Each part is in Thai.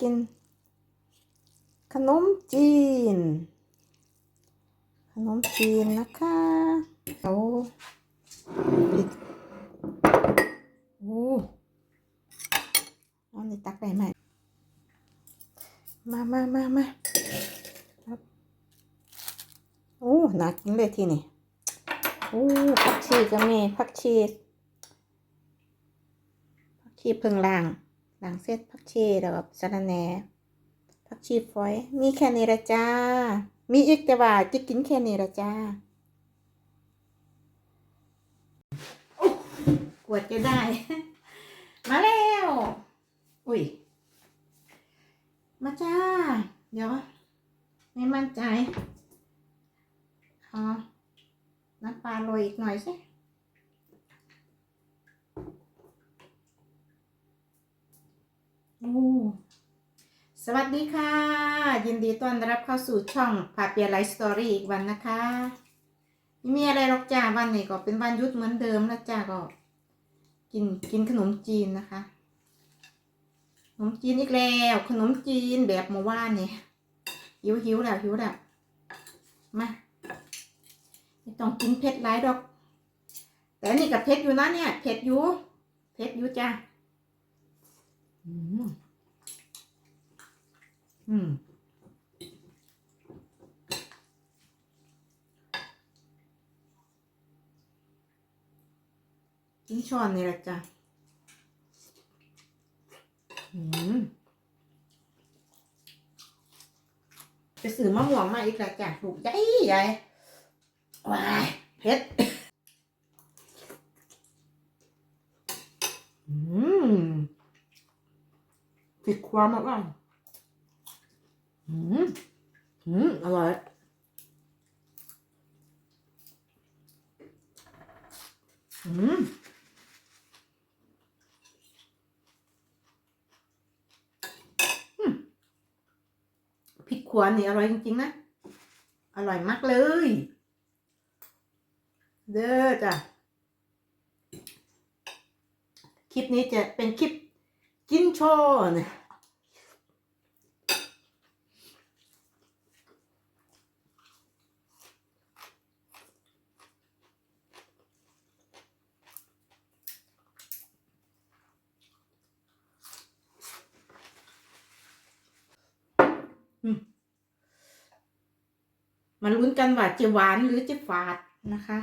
กิน ขนมจีน ขนมจีนนะคะโอ้พริกโอ้เอาในตักได้ไหมมามามามาครับโอ้น่ากินเลยทีนี่โอ้ผักชีก็มีผักชีผักชีเพิ่งล่าง ล่างเสร็จผักชีแล้วก็สะระแหน่ผักชีฝอย มีแค่นี้ละจ้า มีอีกแต่ว่าจะกินแค่นี้ละจ้ากวดจะได้ มาแล้ว อุ้ย มาจ้า เดี๋ยว ไม่มั่นใจเอน้ำปลาโรยอีกหน่อยสิ โอ้ สวัสดีค่ะ ยินดีต้อนรับเข้าสู่ช่องพาเปียไลฟ์สตอรี่อีกวันนะคะไม่มีอะไรหรอกจ้าวันนี้ก็เป็นวันยุดเหมือนเดิมแล้วจ้าก็กินกินขนมจีนนะคะ ขนมจีนอีกแล้ว ขนมจีนแบบเมื่อวานเนี่ยหิวหิวแล้วหิวแล้วมาไม่ต้องกินเผ็ดหลายดอก แต่นนี่กับเผ็ดอยู่นะเนี่ยเผ็ดอยู่เผ็ดอยู่จ้า อืมอืมกินช้อนนี่แหละจ้ะอืมไปซื้อมะม่วงมาอีกแล้วจ้ะลูกใหญ่ใหญ่ว้ายเผ็ด อืม ติดความมากอะอืมอืมอร่อยอืมอืมพริกขวานนี่อร่อยจริง ๆ นะ อร่อยมากเลย เด้อจ้ะ คลิปนี้จะเป็นคลิปกินโชว์นะอืม มาลุ้นกันว่าจะหวานหรือจะฝาดนะคะ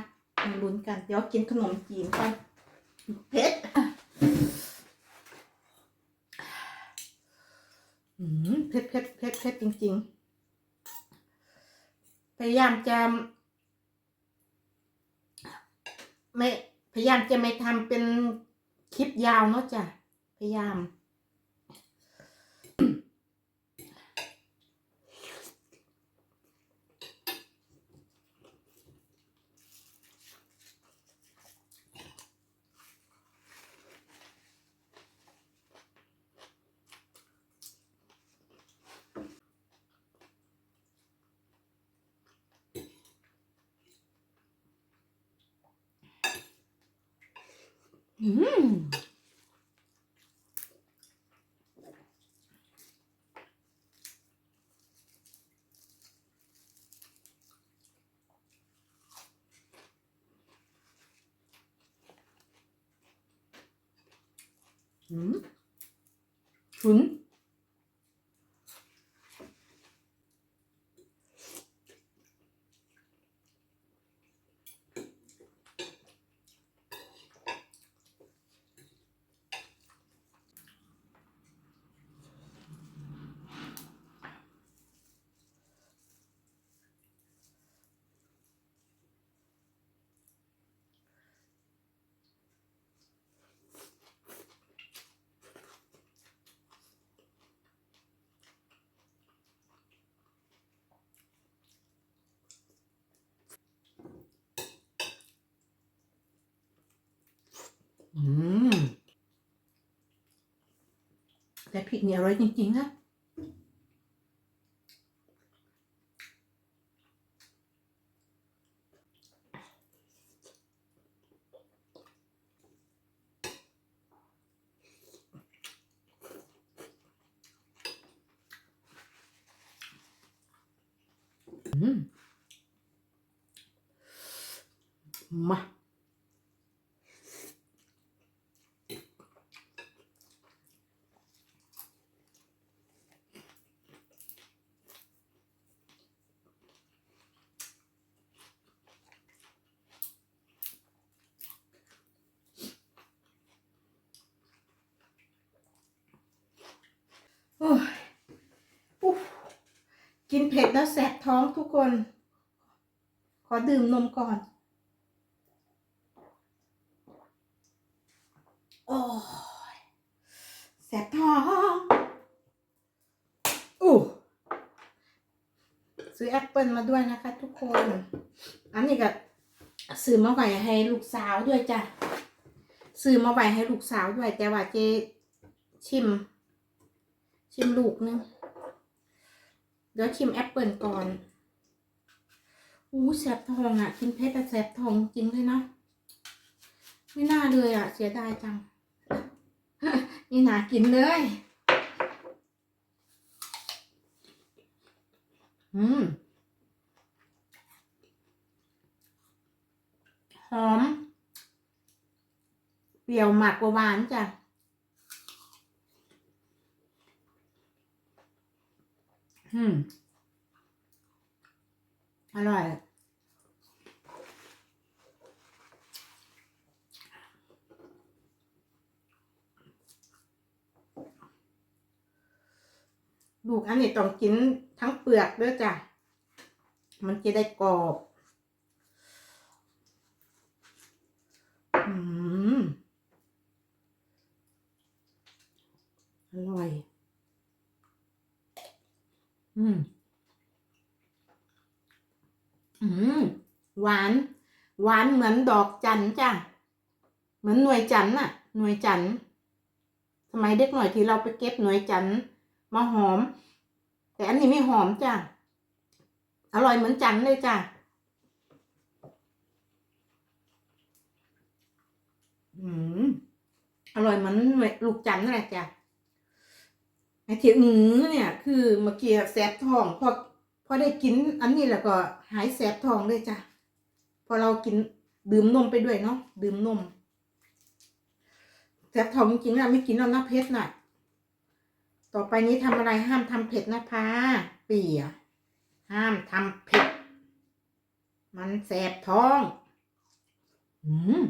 มาลุ้นกัน เดี๋ยวกินขนมจีนกันเผ็ดอืมเผ็ดเผ็ดเผ็ดเผ็ดจริง ๆ พยายามจะไม่พยายามจะไม่ทำเป็นคลิปยาวเนาะจ้ะ พยายาม อืมอื อืมแต่พริกเนี่ยอร่อยจริงๆนะ โอ้ยอุ๊ย กินเผ็ดแล้วแสบท้องทุกคน ขอดื่มนมก่อน โอ้ยแสบท้องอู้ซื้อแอปเปิลมาด้วยนะคะ ทุกคน อันนี้ก็ซื้อมาไว้ให้ลูกสาวด้วยจ้ะ ซื้อมาไว้ให้ลูกสาวด้วย แต่ว่าเจชิม ชิมลูกนึง เดี๋ยวชิมแอปเปิลก่อน อู้แสบทองอะ กินเผ็ดแต่แสบทองจริงเลยเนาะไม่น่าเลยอะ เสียดายจัง นี่หนากินเลย อืม หอม เปรี้ยวหมากกว่าหวานจ้ะ อืม อร่อยลูกอันนี้ต้องกินทั้งเปลือกด้วยจ้ะ มันจะได้กรอบอืมอร่อย อืม อืม หวาน หวานเหมือนดอกจันจ้ะ เหมือนหน่วยจันน่ะ หน่วยจันทร์สมัยเด็กหน่อยที่เราไปเก็บหน่วยจันมาหอม แต่อันนี้ไม่หอมจ้ะ อร่อยเหมือนจันเลยจ้ะอืมอร่อยเหมือนลูกจันนั่นแหละจ้ะ ไอ้ที่อือเนี่ย คือเมื่อกี้แสบท้องพอพอได้กินอันนี้แล้วก็หายแสบท้องเลยจ้ะพอเรากินดื่มนมไปด้วยเนาะดื่มนมแสบท้องจริงๆนะไม่กินแล้วนะเพชรน่ะ ต่อไปนี้ทำอะไรห้ามทำเผ็ดนะคะเปียห้ามทำเผ็ดมันแสบท้อง อืม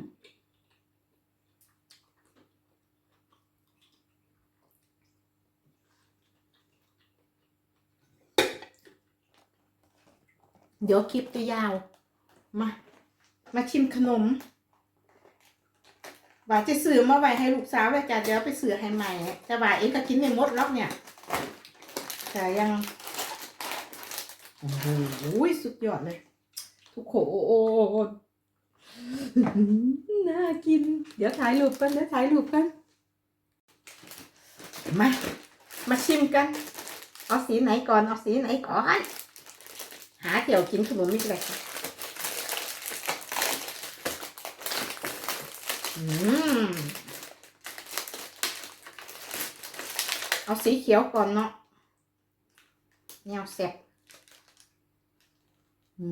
เดี๋ยวคลิปจะยาว มา มาชิมขนมว่าจะซื้อมาไว้ให้ลูกสาวไว้จ้ะเดี๋ยวไปซื้อให้ใหม่ แต่ว่าเองก็กินไม่หมดหรอกเนี่ย แต่ยังโอ้โหสุดยอดเลย ทุกคนน่ากิน เดี๋ยวถ่ายรูปกันเดี๋ยวถ่ายรูปกันมา มาชิมกัน เอาสีไหนก่อน เอาสีไหนก่อน หาเกี่ยวกินขนมนี่เลยค่ะอืมเอาสีเขียวก่อนเนาะแนวแซ่บอื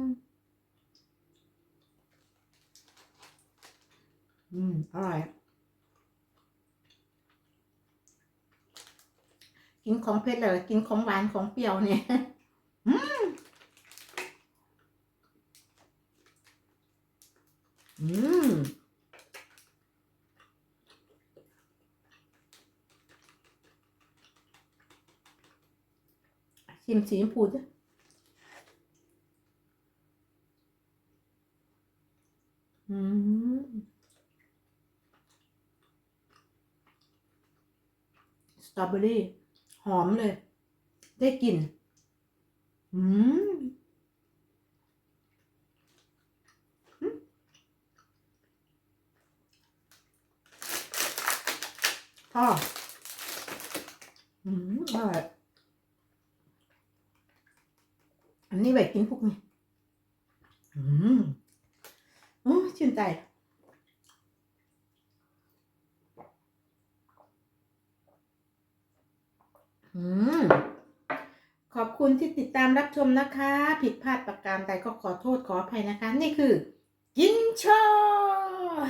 ม อืม อร่อย กินของเผ็ดเลยกินของหวานของเปรี้ยวเนี่ยอืมอืมชิมสีชมพูจ้ะอืมสตรอเบอรี่ หอมเลย ได้กลิ่นอืมอืมพ่ออืมอร่อยอันนี้ไว้กินพวกนี้อืมโอ้ชื่นใจ อืม ขอบ คุณที่ติดตามรับชมนะคะ ผิดพลาดประการใดก็ขอโทษขออภัยนะคะ นี่คือ กินโชว์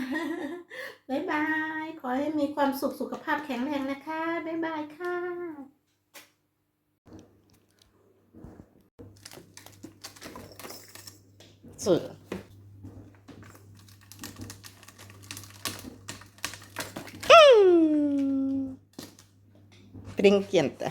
บ๊ายบาย ขอให้มีความสุขสุขภาพแข็งแรงนะคะบ๊ายบายค่ะสื่อ stringente